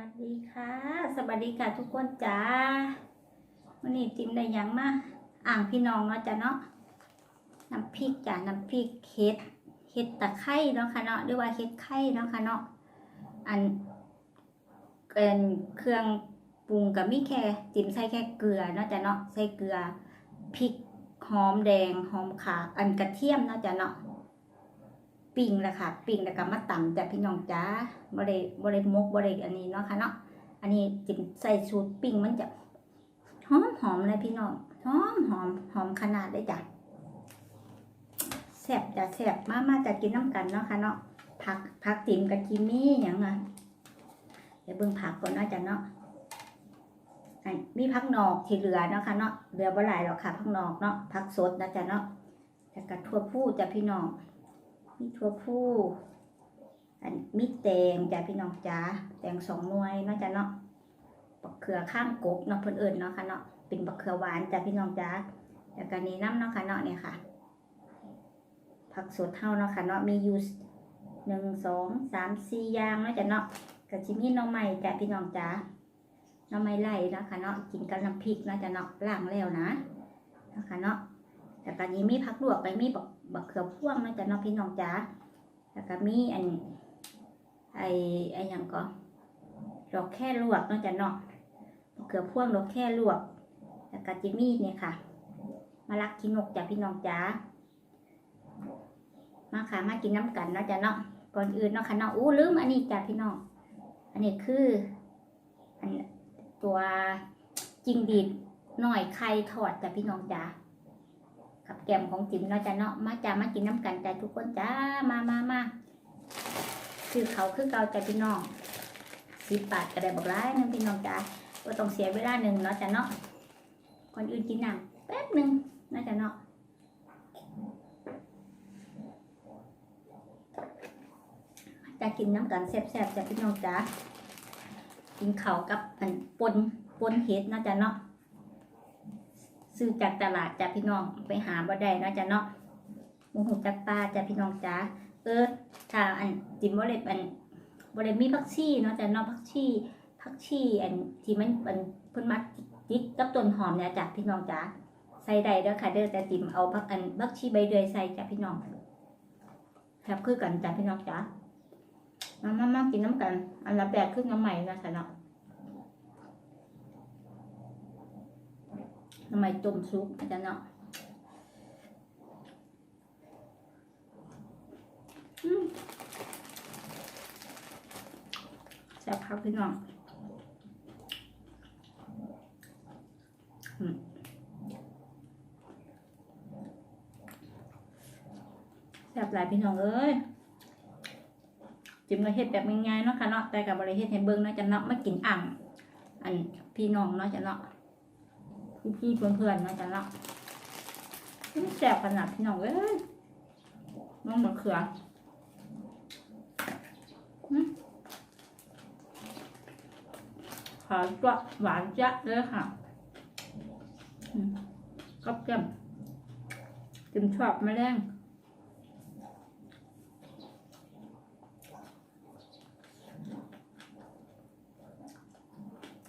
วัสดีค่ะ สวัสดีค่ะทุกคนจ้าวันนี้จิมได้ยังมาอ่างพี่น้องเนาะจ้ะเนาะน้ำพริกจ้ะน้ำพริกเห็ดเห็ดตะไคร้เนาะค่ะเนาะหรือว่าเห็ดไข่เนาะค่ะเนาะอันเป็นเครื่องปรุงกับมีแค่จิมใส่แค่เกลือเนาะจ้ะเนาะใส่เกลือพริกหอมแดงหอมขาอันกระเทียมเนาะจ้ะเนาะ ปิ้งแล้วค่ะ ปิ้งแล้วก็มาตำจ้ะพี่น้องจ้าบริบริมกบริอันนี้เนาะค่ะเนาะอันนี้จิ้มใส่สูตรปิ้งมันจะหอมหอมเลยพี่น้องหอมหอมหอมขนาดเลยจ้ะแซ่บจ้ะแซ่บมามาจะกินน้ำกันเนาะค่ะเนาะผักผักจิ้มกับจิมมี่อย่างไงเดี๋ยวเบิ่งผักก่อนเนาะจ้ะเนาะอันมีผักนอกที่เหลือเนาะค่ะเนาะเหลือบ่หลายหรอกค่ะผักนอกเนาะผักสดนะจ้ะเนาะแล้วก็ทั่วผู้จ้ะพี่น้อง มีทั่วผู้อันมีแตงจ้ะพี่น้องจ้าแตงสองหน่วยเนาะจ้ะเนาะบักเขือข้างกบเนาะเพิ่นเอิญเนาะค่ะเนาะเป็นบักเขือหวานจ้ะพี่น้องจ้าแล้วก็นี้น้ำเนาะค่ะเนาะเนี่ยค่ะ ผักสดเท่าเนาะค่ะเนาะมีอยู่หนึ่งสองสามสี่อย่างเนาะจ้ะเนาะกะชิมีน้องใหม่จ้ะพี่น้องจ้าน้องใหม่ไล่เนาะค่ะเนาะกินกับน้ำพริกเนาะจ้ะเนาะล้างแล้วนะเนาะค่ะเนาะแล้วก็นี้มีผักลวกไปมีบัก บักเขือพ่วงนาะจ้ะเนาะพี่น้องจ้าแล้วก็มีอันไอไอ้หยังก็ดอกแค่ลวกนาะจ้ะเนาะเกลือพ่วงดอกแค่ลวก แล้วก็จิมีเนี่ยค่ะ มาลักกินนกจ้ะพี่น้องจ๋ามาค่ะมากินน้ำกันเนาะจ้ะเนาะก่อนอื่นเนาะค่ะเนาะอู้ลืมอันนี้จ้ะพี่น้องอันนี้คืออันตัวจิงดีดหน่อยไข่ทอดจ้ะพี่น้องจ๋า กับแกมของจิ๋มเนาะจ้ะเนาะมาจ้ามากินน้ำกันจ้ะทุกคนจ้ามามามาคือเขาคือเกาใจพี่น้องสิบบาทก็ได้บอกร้ายหนึงพี่น้องจ้าก็ต้องเสียเวลาหนึ่งเนาะจ้ะเนาะก่อนอื่นกินน้ำแป๊บหนึ่งน่าจะเนาะจะกินน้ำกันแซ่บๆจ้ะพี่น้องจ้ากินเขากับอันปนปนเห็ดเนาะจ้ะเนาะ ซื้อจากตลาดจ้ะพี่น้องไปหาบ่ได้เนาะจ้ะเนาะมูหูจักปลาจ้ะพี่น้องจ้าเออถ้าอันจิมบ่ได้อันบ่ได้มีผักชีเนาะแต่เนอกผักชีผักชีอันที่มันเป็นเพิ่นมัดติดกับต้นหอมเนี่ยจ้ะพี่น้องจ๋าใส่ได้เด้อค่ะเด้อแต่จิมเอาผักอันผักชีใบเดือยใส่จ้ะพี่น้องครับคือกันจ้ะพี่น้องจ๋ามามามากินน้ำกัน อันละแบบคือน้ำใหม่นะค่ะเนาะ น้ำใหม่ต้มซุปนะจ้ะเนาะแซ่บครับพี่น้องแซ่บหลายพี่น้องเอ้ยจิ้มกระเฮ็ดแบบง่ายๆเนาะค่ะเนาะแต่กับบริเฮ็ดให้เบิ่งเนาะจะเนาะไม่กินอ่างอันพี่น้องเนาะจะเนาะ พี่ๆเพื่อนๆเนาะจะเนาะมันแซ่บขนาดพี่น้องเอ้ยน้องมะเขือขาวจะหวานจะเลยค่ะอืมกับแก้มจิมชอบแมลง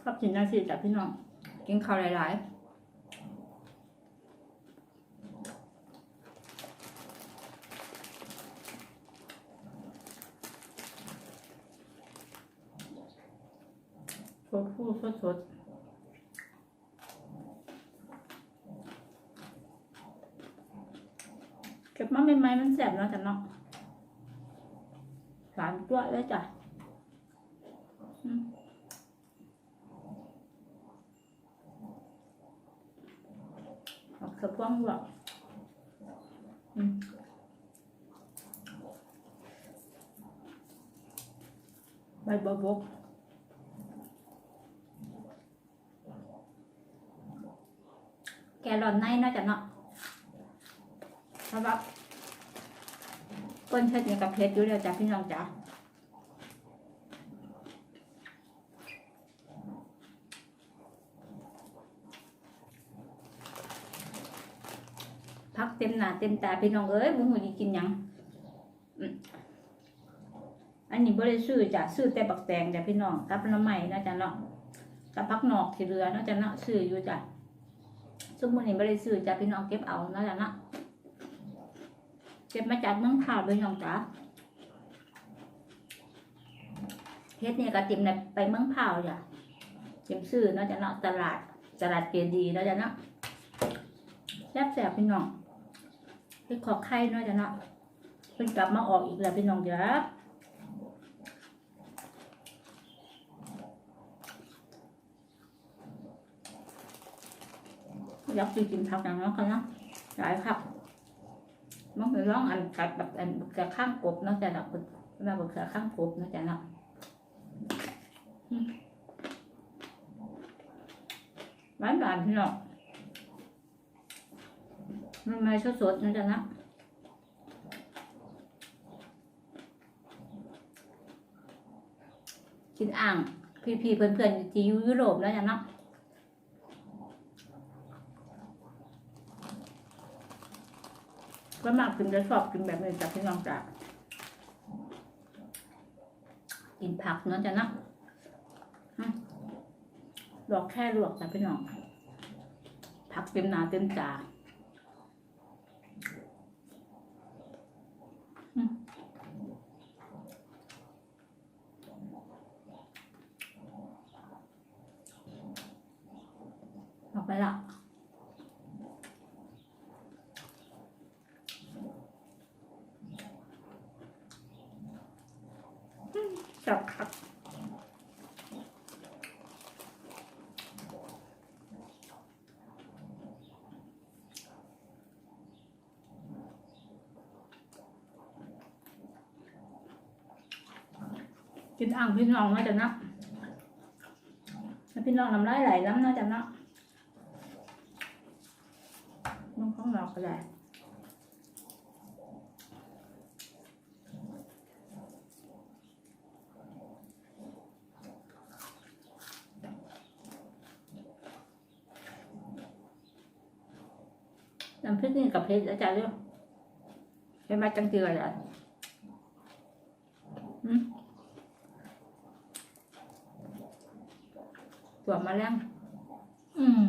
ชอบกินนาทีจ้ะพี่น้อง กินข้าวหลาย ๆ สดผู้สดสดเก็บมาใหม่ๆมันแสบเนาะจ้ะเนาะหวานจั๊วเลยจ้ะออกระพาะหัวอืมใบบัวบก แกลอนในน่าจะเนาะเพราะว่าต้นเพชรเนี่ยกับเพชรอยู่เดียวจ้ะพี่น้องจ้ะพักเต็มหน้าเต็มตาพี่น้องเอ้ยบุ้งหูนี่กินยังอันนี้บ่ได้ซื้อจ้ะซื้อแต่บักแตงจ้ะพี่น้องกับน้ำใหม่นะจ๊ะเนาะกับพักนอกที่เหลือเนาะจ๊ะเนาะซื้ออยู่จ้ะ ซุมมื้อนี้บ่ได้ซื้อจ้ะพี่น้องเก็บเอาเนาะจ๊ะนะเก็บมาจากเมืองขาวพี่น้องจ้ะเฮ็ดเนี่ยก็ติมเนี่ยไปเมืองพาวจ้ะติมซื้อเนาะจ๊ะเนาะตลาดตลาดเกียดีเนาะจ๊ะเนาะแซ่บๆพี่น้องเฮ็ดขอไข่เนาะจ๊ะเนาะเพิ่นกลับมาออกอีกแล้วพี่น้องจ้ะ อ ยากกินกินผักอย่างนั้นกันเนาะหลายครับมันเป็นร้องอันกัดแบบอันกระข้างกบเนาะจะดับมาบอกกระข้างกบเนาะจะเนาะอืมหวานหวานพี่น้องมันไม่สดๆนะจ๊ะนะกินอ่างพี่ๆเพื่อนๆที่อยู่ยุโรปแล้วจ้ะเนาะ ก็มากกินจะชอบกินแบบนี้จากพี่น้องจากกินผักเนาะจ้ะเนาะอืมลวกแค่ลวกจ้ะพี่น้อง ผักเต็มหนาเต็มจาอืมออกไปละ จับครับกินอ่างพี่น้องนะจ๊ะนะแล้วพี่น้องน้ำลายไหลน้ำนะจ๊ะนะมันข้างนอกก็ได้ น้ำพริกนี่กับเพชรอาจารย์เรื่องเห็นมาจังเจือเลยอืมตัวมาแล้วอืม